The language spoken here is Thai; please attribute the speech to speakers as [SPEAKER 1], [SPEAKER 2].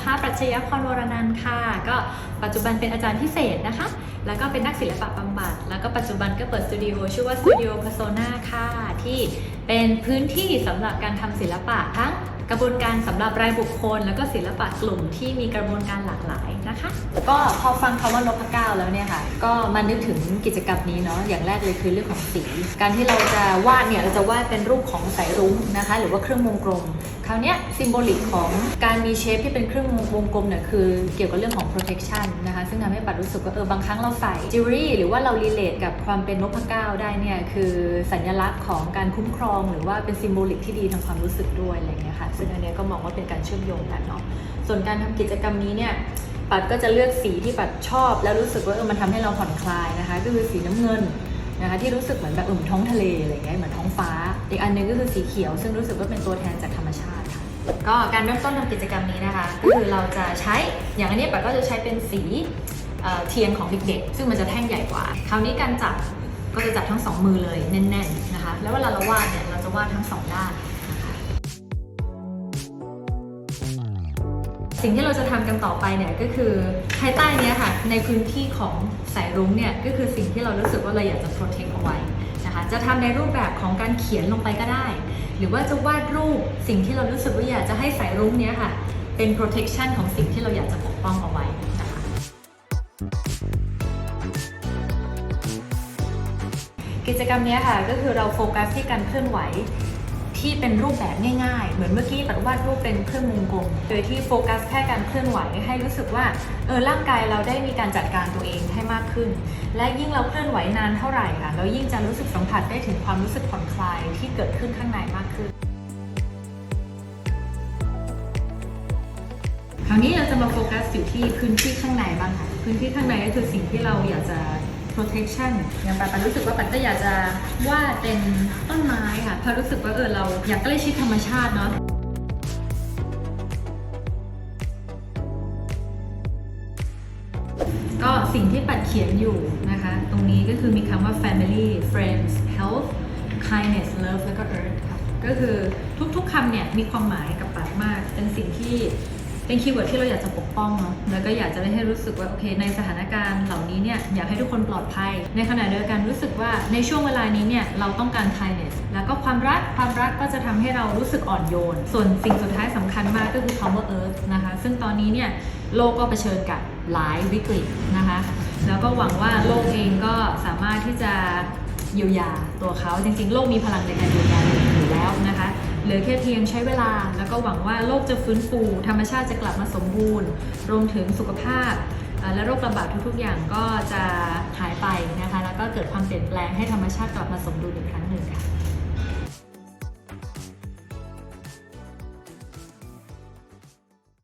[SPEAKER 1] นะคะ ปรัชญาพรวรนันท์ค่ะ ก็ปัจจุบันเป็นอาจารย์พิเศษนะคะ แล้วก็เป็นนักศิลปะบำบัด แล้วก็ปัจจุบันก็เปิดสตูดิโอชื่อว่าสตูดิโอ Persona ค่ะ ที่เป็นพื้นที่สำหรับการทำศิลปะทั้งกระบวนการสำหรับรายบุคคล แล้วก็ศิลปะกลุ่มที่มีกระบวนการหลากหลายนะคะ ก็พอฟังคำว่านพเก้าแล้วเนี่ยค่ะก็มานึกถึงกิจกรรมนี้เนาะอย่างแรกเลยคือเรื่องของสี การที่เราจะวาดเนี่ยเราจะวาดเป็นรูปของสายรุ้งนะคะ หรือว่าเครื่องวงกลมคราวนี้ยซิมโบลิกของการมีเชฟที่เป็นเครื่องวงกลมเนี่ยคือเกี่ยวกับเรื่องของ protection นะคะซึ่งทำให้ปัดรู้สึกว่าเออบางครั้งเราใส่จิวเวลรี่หรือว่าเรา relate กับความเป็นนพเก้าได้เนี่ยคือสัญลักษณ์ของการคุ้มครอง หรือว่าเป็นซิมโบลิกที่ดีทางความรู้สึกด้วยอะไรเงี้ยค่ะซึ่งอันนี้ก็มองว่าเป็นการเชื่อมโยงกันเนาะส่วนการทำกิจกรรมนี้เนี่ยปัดก็จะเลือกสีที่ปัดชอบ แล้วรู้สึกว่าเออมันทำให้เราผ่อนคลายนะคะก็คือสีน้ำเงิน นะคะที่รู้สึกเหมือนแบบเออเหมือนท้องทะเลอะไรเงี้ยเหมือนท้องฟ้า อีกอันหนึงก็คือสีเขียว ซึ่งรู้สึกว่าเป็นตัวแทนจากธรรมชาติค่ะก็การเริ่มต้นทำกิจกรรมนี้นะคะ ก็คือเราจะใช้อย่างอันนี้ปัดก็จะใช้เป็นสีเอ่อเทียนของเด็กๆ ซึ่งมันจะแท่งใหญ่กว่า คราวนี้การจับก็จะจับทั้งสองมือเลยแน่นๆนะคะ แล้วเวลาเราวาดเนี่ยเราจะวาดทั้งสองด้าน สิ่งที่เราจะทำกันต่อไปเนี่ยก็คือภายใต้นี้ค่ะในพื้นที่ของสายรุ้งเนี่ยก็คือสิ่งที่เรารู้สึกว่าเราอยากจะ protect เอาไว้นะคะจะทำในรูปแบบของการเขียนลงไปก็ได้ หรือว่าจะวาดรูปสิ่งที่เรารู้สึกว่าอยากจะให้สายรุ้งเนี้ยค่ะเป็น protection ของสิ่งที่เราอยากจะปกป้องเอาไว้นะคะกิจกรรมนี้ค่ะก็คือเราโฟกัสที่การเคลื่อนไหว ที่เป็นรูปแบบง่ายๆ เหมือนเมื่อกี้ปัดวาดรูปเป็นเครื่องวงกลม โดยที่โฟกัสแค่การเคลื่อนไหวให้รู้สึกว่าเออร่างกายเราได้มีการจัดการตัวเองให้มากขึ้น และยิ่งเราเคลื่อนไหวนานเท่าไหร่ค่ะเรายิ่งจะรู้สึกสัมผัสได้ถึงความรู้สึกผ่อนคลายที่เกิดขึ้นข้างในมากขึ้นคราวนี้เราจะมาโฟกัสอยู่ที่พื้นที่ข้างในบ้างค่ะ พื้นที่ข้างในก็คือสิ่งที่เราอยากจะ protection อย่างปันปันรู้สึกว่าปันก็อยากจะวาดเป็นต้นไม้ค่ะเพราะรู้สึกว่าเออเราอยากใกล้ชิดธรรมชาติเนาะก็สิ่งที่ปัดเขียนอยู่นะคะ ตรงนี้ก็คือมีคำว่า family friends health kindness love แล้วก็ earth ค่ะก็คือทุกๆคำเนี่ยมีความหมายกับปัดมาก เป็นสิ่งที่ เป็นคีย์เวิร์ดที่เราอยากจะปกป้องเนาะแล้วก็อยากจะได้ให้รู้สึกว่าโอเคในสถานการณ์เหล่านี้เนี่ยอยากให้ทุกคนปลอดภัย ในขณะเดียวกันรู้สึกว่าในช่วงเวลานี้เนี่ยเราต้องการ kindness แล้วก็ความรักความรักก็จะทำให้เรารู้สึกอ่อนโยน ส่วนสิ่งสุดท้ายสำคัญมากก็คือคำว่า earth นะคะซึ่งตอนนี้เนี่ยโลกก็เผชิญกับหลายวิกฤตนะคะแล้วก็หวังว่าโลกเองก็สามารถที่จะเยียวยาตัวเขาจริงๆ โลกมีพลังในการเยียวยาอยู่แล้วนะคะ ลือแค่เพียงใช้เวลา แล้วก็หวังว่าโลกจะฟื้นฟู ธรรมชาติจะกลับมาสมบูรณ์ รวมถึงสุขภาพ และโรคระบาดทุกๆ อย่างก็จะหายไปนะคะ แล้วก็เกิดความเปลี่ยนแปลงให้ธรรมชาติกลับมาสมดุลอีกครั้ง